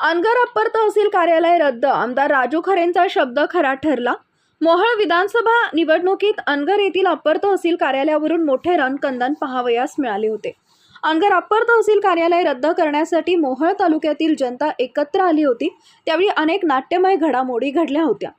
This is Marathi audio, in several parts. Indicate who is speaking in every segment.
Speaker 1: अनगर अप्पर तहसील कार्यालय रद्द. आमदार राजू खरेंचा शब्द खरा ठरला. मोहळ विधानसभा निवडणुकीत अनगर येथील अप्पर तहसील कार्यालयावरून मोठे रणकंदन पहावयास मिळाले होते. अनगर अप्पर तहसील कार्यालय रद्द करण्यासाठी मोहळ तालुक्यातील जनता एकत्र आली होती. त्यावेळी अनेक नाट्यमय घडामोडी घडल्या होत्या.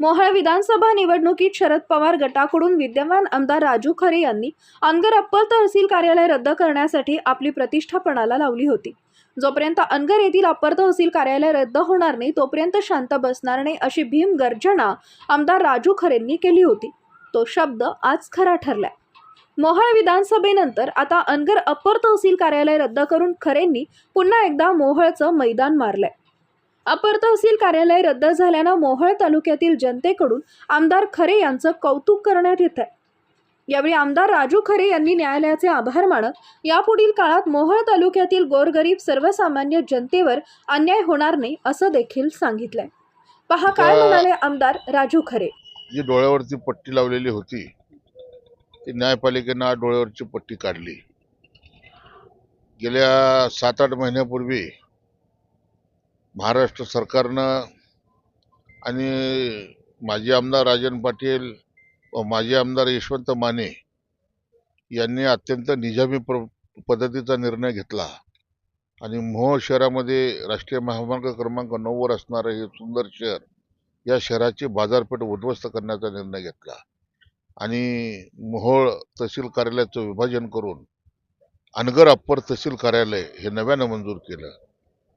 Speaker 1: मोहळ विधानसभा निवडणुकीत शरद पवार गटाकडून विद्यमान आमदार राजू खरे यांनी अनगर अप्पर तहसील कार्यालय रद्द करण्यासाठी आपली प्रतिष्ठापणाला लावली होती. जोपर्यंत अनगर येथील अपर तहसील कार्यालय रद्द होणार नाही तोपर्यंत शांत बसणार नाही अशी भीम गर्जना आमदार राजू खरेंनी केली होती. तो शब्द आज खरा ठरलाय. मोहाळ विधानसभेनंतर आता अनगर अपर तहसील कार्यालय रद्द करून खरेंनी पुन्हा एकदा मोहळचं मैदान मारलंय. अपर तहसील कार्यालय रद्द झाल्यानं मोहळ तालुक्यातील जनतेकडून आमदार खरे यांचं कौतुक करण्यात येत आहे यावेळी आमदार राजू खरे यांनी न्यायालयाचे आभार मानत यापुढील काळात मोहोळ तालुक्यातील गोरगरीब सर्वसामान्य जनतेवर अन्याय होणार नाही असं देखील सांगितलंय. पहा काय म्हणाले आमदार राजू खरे?
Speaker 2: जी डोळ्यावरती पट्टी लावलेली होती ती न्यायपालिकेनं आज डोळ्यावरची पट्टी काढली. गेल्या सात आठ महिन्यापूर्वी महाराष्ट्र सरकारनं आणि माजी आमदार राजन पाटील माजी आमदार यशवंत माने यांनी अत्यंत निजामी प्र पद्धतीचा निर्णय घेतला. आणि मोहोळ शहरामध्ये राष्ट्रीय महामार्ग क्रमांक नऊवर असणारं हे सुंदर शहर या शहराची बाजारपेठ उद्ध्वस्त करण्याचा निर्णय घेतला. आणि मोहोळ तहसील कार्यालयाचं विभाजन करून अनगर अप्पर तहसील कार्यालय हे नव्यानं मंजूर केलं.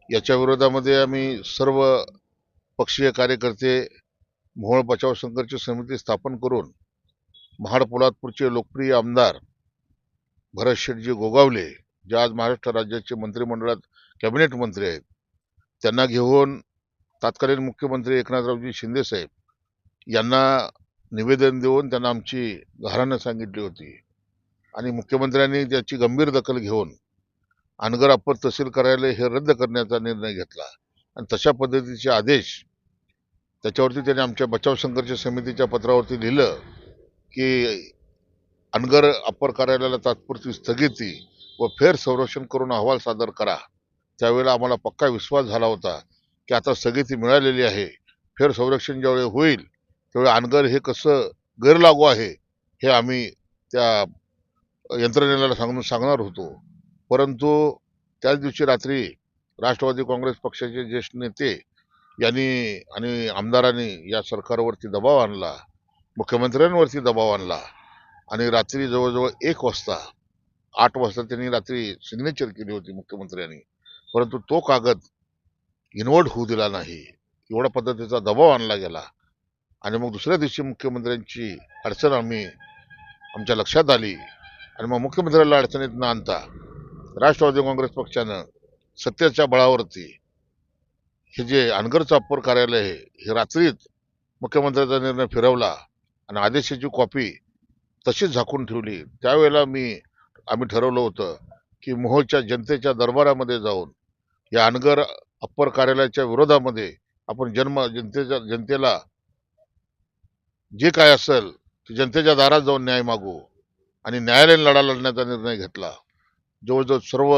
Speaker 2: याच्या विरोधामध्ये आम्ही सर्व पक्षीय कार्यकर्ते मोहोळ बचाव संघर्ष समिती स्थापन करून महाड पोलादपूरचे लोकप्रिय आमदार भरत शेटजी गोगावले जे आज महाराष्ट्र राज्याचे मंत्रिमंडळात कॅबिनेट मंत्री आहेत त्यांना घेऊन तत्कालीन मुख्यमंत्री एकनाथरावजी शिंदेसाहेब यांना निवेदन देऊन त्यांना आमची घरानं सांगितली होती. आणि मुख्यमंत्र्यांनी त्याची गंभीर दखल घेऊन अनगर अप्पर तहसील कार्यालय हे रद्द करण्याचा निर्णय घेतला. आणि तशा पद्धतीचे आदेश त्याच्यावरती त्यांनी आमच्या बचाव संघर्ष समितीच्या पत्रावरती लिहिलं. की अनगर अप्पर कार्यालयाला तात्पुरती स्थगिती व फेर संरक्षण करून अहवाल सादर करा. त्यावेळेला आम्हाला पक्का विश्वास झाला होता की आता स्थगिती मिळालेली आहे फेर संरक्षण ज्यावेळी होईल त्यावेळी अनगर हे कसं गैरलागू आहे हे आम्ही त्या यंत्रणेला सांगून सांगणार होतो. परंतु त्याच दिवशी रात्री राष्ट्रवादी काँग्रेस पक्षाचे ज्येष्ठ नेते यांनी आणि आमदारांनी या सरकारवरती दबाव आणला. मुख्यमंत्र्यांवरती दबाव आणला. आणि रात्री जवळजवळ एक वाजता आठ वाजता त्यांनी रात्री सिग्नेचर केली होती मुख्यमंत्र्यांनी. परंतु तो कागद इन्व्हर्ट होऊ दिला नाही. एवढ्या पद्धतीचा दबाव आणला गेला. आणि मग दुसऱ्या दिवशी मुख्यमंत्र्यांची अडचण आम्ही आमच्या लक्षात आली. आणि मग मुख्यमंत्र्याला अडचणीत न आणता राष्ट्रवादी काँग्रेस पक्षानं सत्तेच्या बळावरती हे जे अनगर अप्पर कार्यालय आहे हे रात्रीत मुख्यमंत्र्याचा निर्णय फिरवला. आणि आदेशाची कॉपी तशीच झाकून ठेवली. त्यावेळेला मी आम्ही ठरवलं होतं की मोहोळच्या जनतेच्या दरबारामध्ये जाऊन या अनगर अप्पर कार्यालयाच्या विरोधामध्ये आपण जन्म जनतेच्या जनतेला जे काय असेल ते जनतेच्या दारात जाऊन न्याय मागू आणि न्यायालयीन लढा लढण्याचा निर्णय घेतला. जवळजवळ सर्व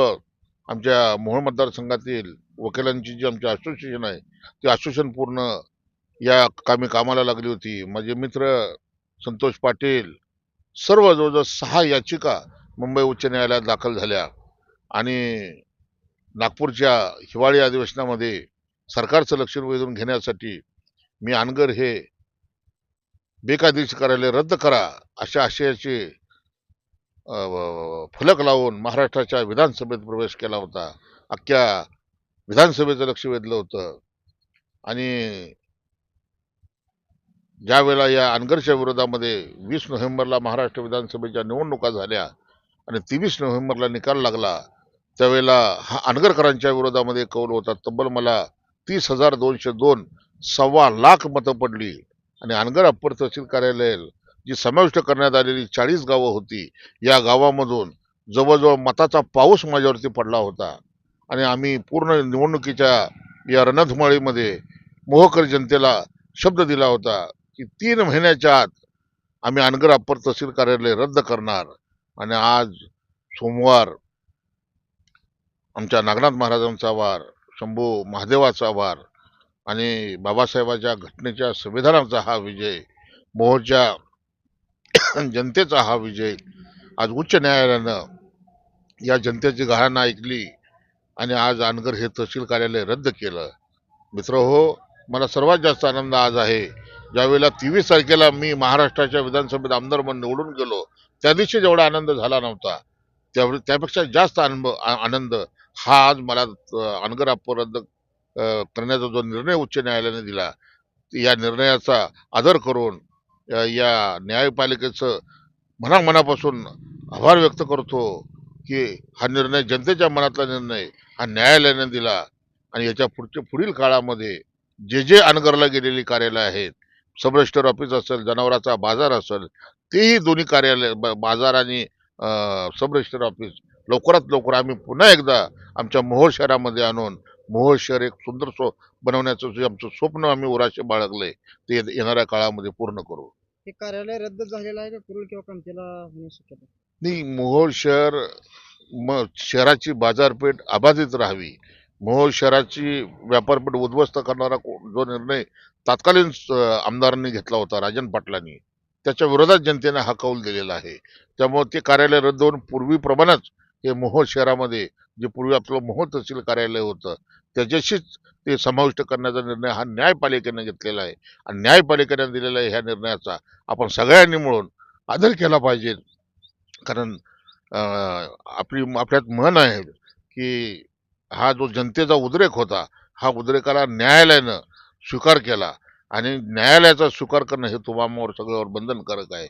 Speaker 2: आमच्या मोहोळ मतदारसंघातील वकिलांची जी आमची असोसिएशन आहे ती असोसिएशन पूर्ण या कामी कामाला लागली होती. माझे मित्र संतोष पाटील सर्व जवळजवळ सहा याचिका मुंबई उच्च न्यायालयात दाखल झाल्या. आणि नागपूरच्या हिवाळी अधिवेशनामध्ये सरकारचं लक्ष वेधून घेण्यासाठी मी अनगर हे बेकायदेशीर कार्यालय रद्द करा अशा आशयाचे फलक लावून महाराष्ट्राच्या विधानसभेत प्रवेश केला होता. अख्ख्या विधानसभेचं लक्ष वेधलं होतं. आणि ज्यावेळेला या अनगरच्या विरोधामध्ये वीस नोव्हेंबरला महाराष्ट्र विधानसभेच्या निवडणुका झाल्या आणि तेवीस नोव्हेंबरला निकाल लागला त्यावेळेला हा अनगरकरांच्या विरोधामध्ये कौल होता. तब्बल मला तीस हजार दोनशे दोन सव्वा लाख मतं पडली आणि अनगर अप्पर तहसील कार्यालय जी समाविष्ट करण्यात आलेली चाळीस गावं होती या गावामधून जवळजवळ मताचा पाऊस माझ्यावरती पडला होता. आणि आम्ही पूर्ण निवडणुकीच्या या रणधुमाळीमध्ये मोहकर जनतेला शब्द दिला होता की तीन महिन्याच्या आत आम्ही अनगर अप्पर तहसील कार्यालय रद्द करणार. आणि आज सोमवार आमच्या नागनाथ महाराजांचा वार शंभू महादेवाचा वार आणि बाबासाहेबाच्या घटनेच्या संविधानाचा हा विजय मोहोळच्या जनतेचा हा विजय आज उच्च न्यायालयानं या जनतेची गाळानं ऐकली आणि आज अनगर हे तहसील कार्यालय रद्द केलं. मित्र हो मला सर्वात जास्त आनंद आज आहे ज्यावेळेला तेवीस तारखेला मी महाराष्ट्राच्या विधानसभेत आमदार म्हणून निवडून गेलो त्या दिवशी जेवढा आनंद झाला नव्हता त्यावेळी त्यापेक्षा जास्त आनंद आनंद हा आज मला अ, रद्द करण्याचा जो निर्णय उच्च न्यायालयाने दिला या निर्णयाचा आदर करून या या न्यायपालिकेचं मनामनापासून आभार व्यक्त करतो की हा निर्णय जनतेच्या मनातला निर्णय हा न्यायालयाने दिला आणि याच्या पुढच्या पुढील काळामध्ये जे जे अनगरला गेलेली कार्यालय आहेत सब रजिस्टर ऑफिस असेल जनावराचा बाजार असेल तेही दोन्ही कार्यालय बाजार आणि अं, सब रजिस्टर ऑफिस. लवकरात लवकर आम्ही पुन्हा एकदा आमच्या मोहोळ शहरामध्ये आणून मोहोळ शहर एक सुंदर स्व बनवण्याचं जे आमचं स्वप्न आम्ही उराशे बाळगले ते येणाऱ्या काळामध्ये पूर्ण करू.
Speaker 3: हे कार्यालय रद्द झालेलं आहे का? कुरुल किंवा होण्याची शक्यता
Speaker 2: नाही मोहोळ शहर म शहराची बाजारपेठ अबाधित राहावी. मोहोळ शहराची व्यापारपेठ उद्ध्वस्त करणारा जो निर्णय तात्कालीन आमदारांनी घेतला होता राजन पाटलांनी त्याच्या विरोधात जनतेने हा कौल दिलेला आहे. त्यामुळे ते कार्यालय रद्द होऊन पूर्वीप्रमाणेच हे मोहोळ शहरामध्ये जे पूर्वी आपलं मोहोळ तहसील कार्यालय होतं त्याच्याशीच ते समाविष्ट करण्याचा निर्णय हा न्यायपालिकेने घेतलेला आहे. आणि न्यायपालिकेने आहे ह्या निर्णयाचा आपण सगळ्यांनी मिळून आदर केला पाहिजे. कारण आपली आपल्यात म्हण आहे की हा जो जनतेचा उद्रेक होता हा उद्रेकाला न्यायालयानं स्वीकार केला. आणि न्यायालयाचा स्वीकार करणं हे तुम्हावर सगळ्यावर बंधनकारक आहे.